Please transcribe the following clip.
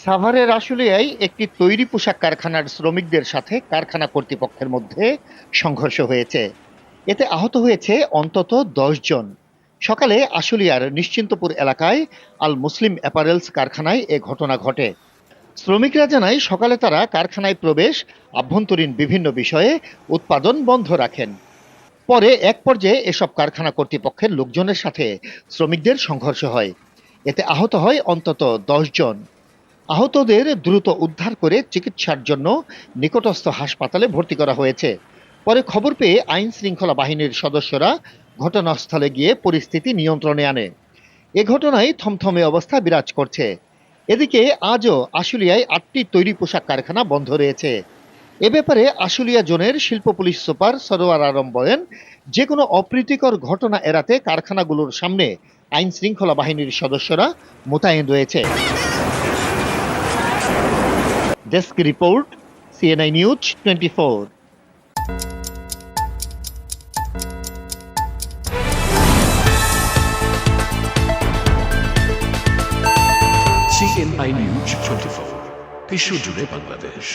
সাভারের আশুলিয়ায় একটি তৈরি পোশাক কারখানার শ্রমিকদের সাথে কারখানা কর্তৃপক্ষের মধ্যে সংঘর্ষ হয়েছে। এতে আহত হয়েছে অন্তত জন। সকালে আশুলিয়ার নিশ্চিন্তপুর এলাকায় আল মুসলিম অ্যাপারেলস কারখানায় এ ঘটনা ঘটে। শ্রমিকরা জানায়, সকালে তারা কারখানায় প্রবেশ, আভ্যন্তরীণ বিভিন্ন বিষয়ে উৎপাদন বন্ধ রাখেন। পরে এক পর্যায়ে এসব কারখানা কর্তৃপক্ষের লোকজনের সাথে শ্রমিকদের সংঘর্ষ হয়। এতে আহত হয় অন্তত জন। আহতদের দ্রুত উদ্ধার করে চিকিৎসার জন্য নিকটস্থ হাসপাতালে ভর্তি করা হয়েছে। পরে খবর পেয়ে আইন শৃঙ্খলা বাহিনীর সদস্যরা ঘটনাস্থলে গিয়ে পরিস্থিতি নিয়ন্ত্রণে আনে। এ ঘটনায় থমথমে অবস্থা বিরাজ করছে। এদিকে আজও আশুলিয়ায় আটটি তৈরি পোশাক কারখানা বন্ধ রয়েছে। এ ব্যাপারে আশুলিয়া জোনের শিল্প পুলিশ সুপার সরোয়ার আলম বলেন যে কোনো অপ্রীতিকর ঘটনা এড়াতে কারখানাগুলোর সামনে আইন শৃঙ্খলা বাহিনীর সদস্যরা মোতায়েন রয়েছে। Desk report CNI news twenty four CNI news twenty four বিশ্বজুড়ে বাংলাদেশ